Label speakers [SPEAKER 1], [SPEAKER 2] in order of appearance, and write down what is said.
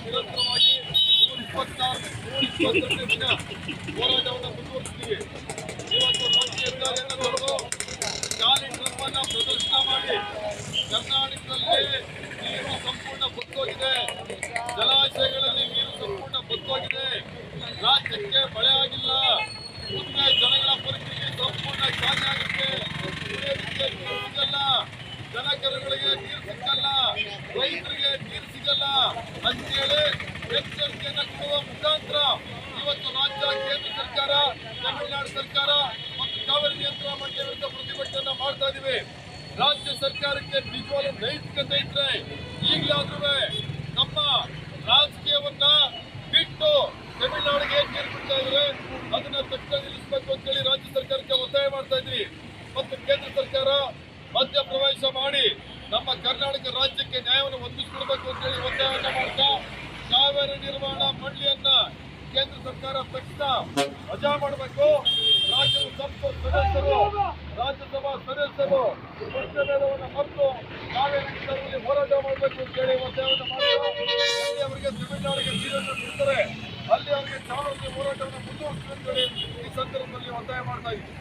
[SPEAKER 1] ನಿರಂತರವಾಗಿ ನೂರ ಇಪ್ಪತ್ತಾರು ನೂರ ಇಪ್ಪತ್ತೆರಡನೇ ದಿನ ಹೋರಾಟವನ್ನು ಮುಂದುವರಿಸ್ತೀವಿ ಇವತ್ತು ರಾಜ್ಯ ಹೆದ್ದಾರಿಯವರು ಗಾಲಿ ಡ್ರಮ್ಮನ್ನು ಪ್ರದರ್ಶನ ಮಾಡಿ ಕರ್ನಾಟಕದಲ್ಲಿ ನೀರು ಸಂಪೂರ್ಣ ಬತ್ತೋಗಿದೆ ಜಲಾಶಯಗಳಲ್ಲಿ ನೀರು ಸಂಪೂರ್ಣ ಬತ್ತೋಗಿದೆ ರಾಜ್ಯಕ್ಕೆ ಮಳೆ ಆಗಿಲ್ಲ. ಮುಂದೆ ಜನಗಳ ಪರಿಸ್ಥಿತಿ ಸಂಪೂರ್ಣ ಖಾಲಿಯಾಗುತ್ತೆ ಕುಡಿಯೋದಕ್ಕೆ ನೀರು ಸಿಗಲ್ಲ. ಜನಕರುಗಳಿಗೆ ನೀರು ಸಿಗಲ್ಲ. ರೈತರಿಗೆ ನೀರು ಸಿಗಲ್ಲ. ಅಂತೇಳಿ ಎಚ್ಚರಿಕೆಯನ್ನು ಕೊಡುವ ಮುಖಾಂತರ ಇವತ್ತು ರಾಜ್ಯ, ಕೇಂದ್ರ ಸರ್ಕಾರ, ತಮಿಳುನಾಡು ಸರ್ಕಾರ ಮತ್ತು ಕಾವೇರಿ ರಾಜ್ಯ ಸರ್ಕಾರಕ್ಕೆ ನಿಜವಾದ ನೈತಿಕತೆ ಇದ್ರೆ ಈಗಲಾದ್ರೂ ನಮ್ಮ ರಾಜಕೀಯವನ್ನ ಬಿಟ್ಟು ತಮಿಳುನಾಡಿಗೆ ಬಿಡ್ತಾ ಇದ್ರೆ, ಅದನ್ನ ತಕ್ಷಣ ನಿಲ್ಲಿಸಬೇಕು ಅಂತೇಳಿ ರಾಜ್ಯ ಸರ್ಕಾರಕ್ಕೆ ಒತ್ತಾಯ ಮಾಡ್ತಾ ಇದ್ವಿ ಮತ್ತು ಕೇಂದ್ರ ಸರ್ಕಾರ ಮಧ್ಯ ಪ್ರವೇಶ ಮಾಡಿ ನಮ್ಮ ಕರ್ನಾಟಕ ರಾಜ್ಯಕ್ಕೆ ನ್ಯಾಯವನ್ನು ಅಂತ ಅಂತೇಳಿ ಒತ್ತಾಯವನ್ನ ಮಾಡ್ತಾ ಕಾವೇರಿ ನಿರ್ಮಾಣ ಮಂಡಳಿಯನ್ನ ಕೇಂದ್ರ ಸರ್ಕಾರ ತಕ್ಷಣ ವಜಾ ಮಾಡಬೇಕು. ರಾಜ್ಯದ ವಿಚಾರದಲ್ಲಿ ಹೋರಾಟ ಮಾಡಬೇಕು ಅಂತೇಳಿ ಒತ್ತಾಯವನ್ನು ಅವರಿಗೆ ಅಲ್ಲಿ ಅವರಿಗೆ ಚಾಲನೆ ಹೋರಾಟವನ್ನು ಮುಂದುವರಿಸಬೇಕು ಈ ಸಂದರ್ಭದಲ್ಲಿ ಒತ್ತಾಯ ಮಾಡ್ತಾ ಇದ್ದೀವಿ.